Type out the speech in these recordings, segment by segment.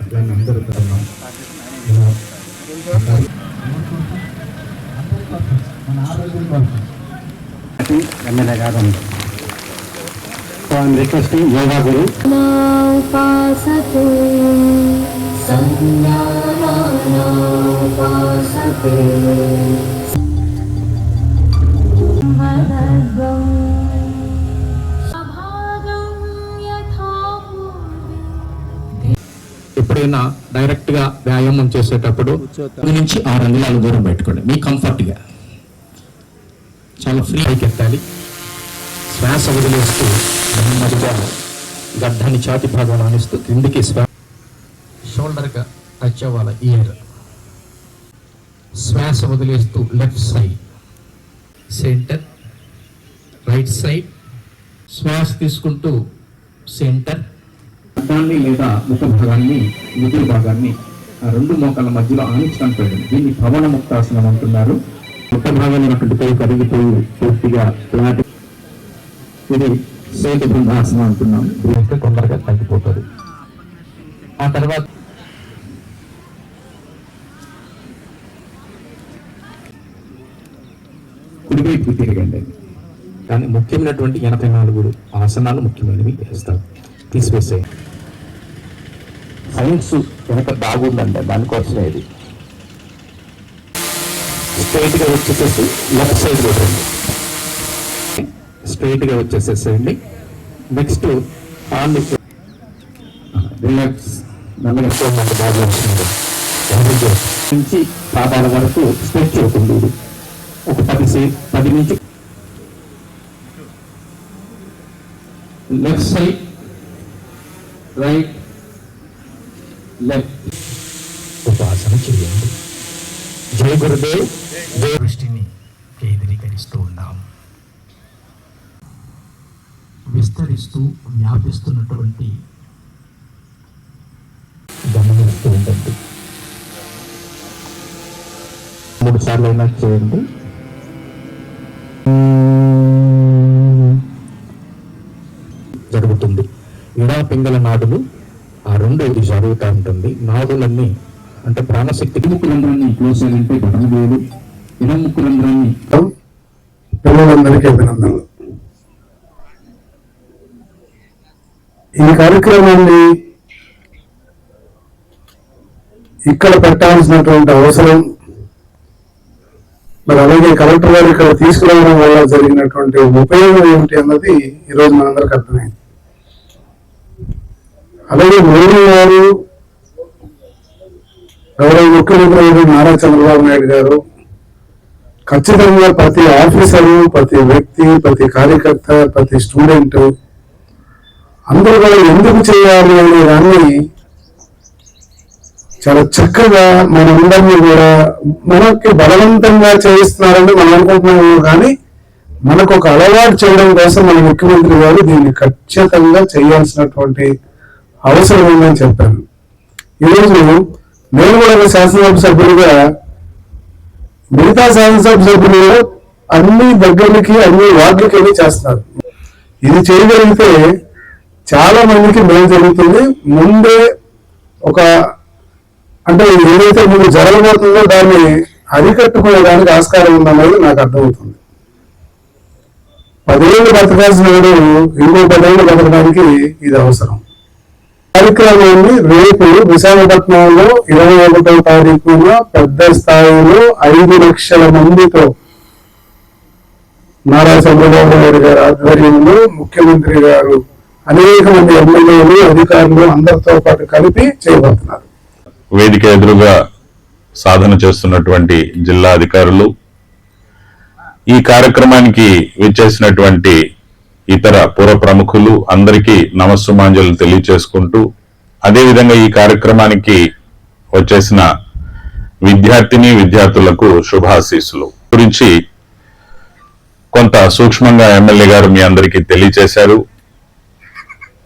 అట్లా అందరూ ఎమ్మెల్యే గారు. సో ఐఎమ్ రిక్వెస్టింగ్ యోగా గురు. ఉపాసతే సంజ్ఞానాముపాసతే ఎప్పుడైనా డైరెక్ట్గా వ్యాయామం చేసేటప్పుడు నుంచి ఆరు అంగుళాల దూరం పెట్టుకోండి. మీ కంఫర్ట్గా చాలా ఫ్రీ ఎత్తాలి శ్వాస వదిలేస్తూ నెమ్మదిగా గడ్డాన్ని ఛాతి భాగం ఆనిస్తూ క్రిందికి శ్వాస షోల్డర్గా టచ్ అవ్వాలి. ఇయర్. శ్వాస వదిలేస్తూ left side. Centre. Right side. శ్వాస తీసుకుంటూ సెంటర్. అడ్డాన్ని లేదా ముఖ భాగాన్ని మిగులు భాగాన్ని ఆ రెండు మోకాల మధ్యలో ఆనించడానికి పెట్టండి దీన్ని భవన ముక్తాసనం అంటున్నారు. ముఖ భాగంలో ఉన్నటువంటి పేరు కరిగిపోయి పూర్తిగా ఫ్లాట్ ఇది సేటు బృందాసనం అంటున్నాం. దీనికి తొందరగా తగ్గిపోతుంది. ఆ తర్వాత కుడివైపు తిరగండి కానీ ముఖ్యమైనటువంటి ఎనభై నాలుగు ఆసనాలు ముఖ్యమైనవి వేస్తారు తీసివేసాయి సైన్స్ వెనక బాగుందండి దానికోసమే ఇది. స్ట్రైట్గా వచ్చేసేసి లెఫ్ట్ సైడ్ కొట్టండి. స్ట్రైట్గా వచ్చేసేసేయండి. నెక్స్ట్ ఆన్ రిలాక్స్ నల్లగా చూడండి బాగా వచ్చింది నుంచి పాదాల వరకు స్ట్రెచ్ అవుతుంది ఇది. ఒక పది సే పది నుంచి లెఫ్ట్ సైడ్ రైట్ లెఫ్ట్ ఉపాసన చేయండి జయ గురుదేవ్. దృష్టిని కేంద్రీకరిస్తూ ఉన్నాం. విస్తరిస్తూ వ్యాపిస్తున్నటువంటి గమనిస్తూ మూడు సార్లు అయినా చేయండి. జరుగుతుంది. ఇడా పింగళ నాడులు ఆ రెండు ఇది జరుగుతూ ఉంటుంది. నాడులన్నీ అంటే ప్రాణశక్తి ముక్కు రంధ్రాన్ని క్లోజ్ అయ్యాలంటే బటన్ వేలు ఇడం ముక్కు రంధ్రాన్ని పిల్లలందరికీ అభినందనలు. ఈ కార్యక్రమాన్ని ఇక్కడ పెట్టాల్సినటువంటి అవసరం మరి అలాగే కలెక్టర్ గారు ఇక్కడ తీసుకురావడం వల్ల జరిగినటువంటి ఉపయోగం ఏమిటి అన్నది ఈరోజు మనందరికి అర్థమైంది. అలాగే మోడీ గారు గౌరవ ముఖ్యమంత్రి నారా చంద్రబాబు నాయుడు గారు ఖచ్చితంగా ప్రతి ఆఫీసరు ప్రతి వ్యక్తి ప్రతి కార్యకర్త ప్రతి స్టూడెంట్ అందరూ కూడా ఎందుకు చేయాలి అనే దాన్ని చాలా చక్కగా మనందరినీ కూడా మనకి బలవంతంగా చేయిస్తున్నారని మనం అనుకుంటున్నాము. కానీ మనకు ఒక అలవాటు చేయడం కోసం మన ముఖ్యమంత్రి గారు దీన్ని ఖచ్చితంగా చేయాల్సినటువంటి అవసరం ఉందని చెప్పాను ఈరోజు నేను కూడా శాసనసభ సభ్యుడిగా మిగతా శాసనసభ సభ్యులు అన్ని దగ్గరికి అన్ని వార్డులకి వెళ్ళి చేస్తారు. ఇది చేయగలిగితే చాలా మందికి మేలు జరుగుతుంది. ముందే ఒక అంటే ఏదైతే ముందు జరగబోతుందో దాన్ని అరికట్టుకోవడానికి ఆస్కారం ఉందన్నది నాకు అర్థమవుతుంది. పదేళ్ళు బతకాల్సిన వాడు ఇంకో పదేళ్ళు బతకడానికి ఇది అవసరం. కార్యక్రమాన్ని రేపు విశాఖపట్నంలో ఇరవై ఒకటో తారీఖున పెద్ద స్థాయిలో ఐదు లక్షల మందితో నారా చంద్రబాబు నాయుడు గారి ఆధ్వర్యంలో ముఖ్యమంత్రి గారు అనేక మంది ఎమ్మెల్యేలు అధికారులు అందరితో పాటు కలిపి చేయబోతున్నారు వేదిక ఎదురుగా సాధన చేస్తున్నటువంటి జిల్లా అధికారులు ఈ కార్యక్రమానికి విచ్చేసినటువంటి ఇతర పుర ప్రముఖులు అందరికీ నమస్సుమాంజలు తెలియచేసుకుంటూ అదేవిధంగా ఈ కార్యక్రమానికి వచ్చేసిన విద్యార్థిని విద్యార్థులకు శుభాశీస్సులు. గురించి కొంత సూక్ష్మంగా ఎమ్మెల్యే గారు మీ అందరికీ తెలియచేశారు.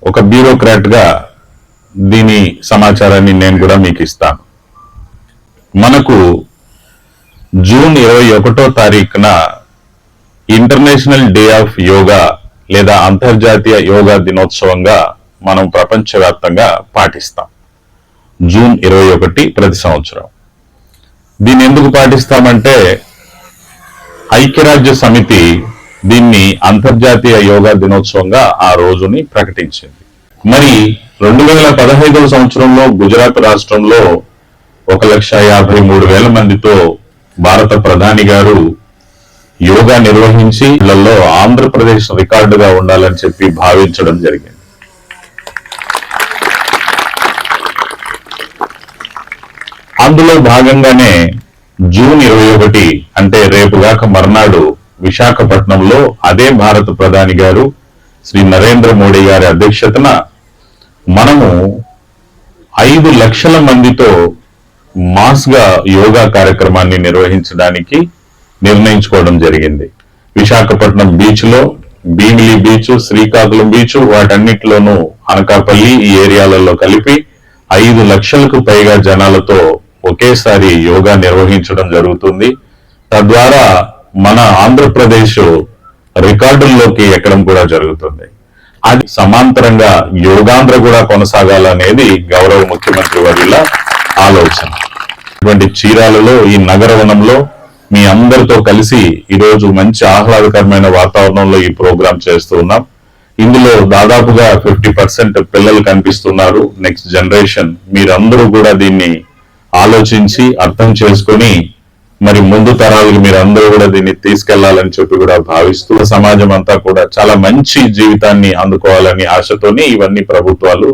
ఒక బ్యూరోక్రాట్గా దీని సమాచారాన్ని నేను కూడా మీకు ఇస్తాను. మనకు జూన్ ఇరవై ఒకటో తారీఖున ఇంటర్నేషనల్ డే ఆఫ్ యోగా లేదా అంతర్జాతీయ యోగా దినోత్సవంగా మనం ప్రపంచవ్యాప్తంగా పాటిస్తాం. జూన్ ఇరవై ఒకటి ప్రతి సంవత్సరం. దీన్ని ఎందుకు పాటిస్తామంటే ఐక్యరాజ్య సమితి దీన్ని అంతర్జాతీయ యోగా దినోత్సవంగా ఆ రోజుని ప్రకటించింది. మరి రెండు వేల పదహైదవ సంవత్సరంలో గుజరాత్ రాష్ట్రంలో ఒక లక్ష యాభై మూడు వేల మందితో భారత ప్రధాని గారు యోగా నిర్వహించి ఇళ్ళలో ఆంధ్రప్రదేశ్ రికార్డుగా ఉండాలని చెప్పి భావించడం జరిగింది. అందులో భాగంగానే జూన్ ఇరవై ఒకటి అంటే రేపు గాక మర్నాడు విశాఖపట్నంలో అదే భారత ప్రధాని గారు శ్రీ నరేంద్ర మోడీ గారి అధ్యక్షతన మనము ఐదు లక్షల మందితో మాస్గా యోగా కార్యక్రమాన్ని నిర్వహించడానికి నిర్ణయించుకోవడం జరిగింది. విశాఖపట్నం బీచ్లో భీమిలి బీచ్ శ్రీకాకుళం బీచ్ వాటన్నిటిలోనూ అనకాపల్లి ఈ ఏరియాలలో కలిపి ఐదు లక్షలకు పైగా జనాలతో ఒకేసారి యోగా నిర్వహించడం జరుగుతుంది. తద్వారా మన ఆంధ్రప్రదేశ్ రికార్డుల్లోకి ఎక్కడం కూడా జరుగుతుంది. అది సమాంతరంగా యోగాంధ్ర కూడా కొనసాగాలనేది గౌరవ ముఖ్యమంత్రి వారిలా ఆలోచన. ఇటువంటి చీరాలలో ఈ నగరవనంలో మీ అందరితో కలిసి ఈరోజు మంచి ఆహ్లాదకరమైన వాతావరణంలో ఈ ప్రోగ్రాం చేస్తూ ఉన్నాం. ఇందులో దాదాపుగా ఫిఫ్టీ పర్సెంట్ పిల్లలు కనిపిస్తున్నారు. నెక్స్ట్ జనరేషన్ మీరందరూ కూడా దీన్ని ఆలోచించి అర్థం చేసుకొని మరి ముందు తరాలకు మీరు అందరూ కూడా దీన్ని తీసుకెళ్ళాలని చెప్పి కూడా భావిస్తూ సమాజం అంతా కూడా చాలా మంచి జీవితాన్ని అందుకోవాలని ఆశతోనే ఇవన్నీ ప్రభుత్వాలు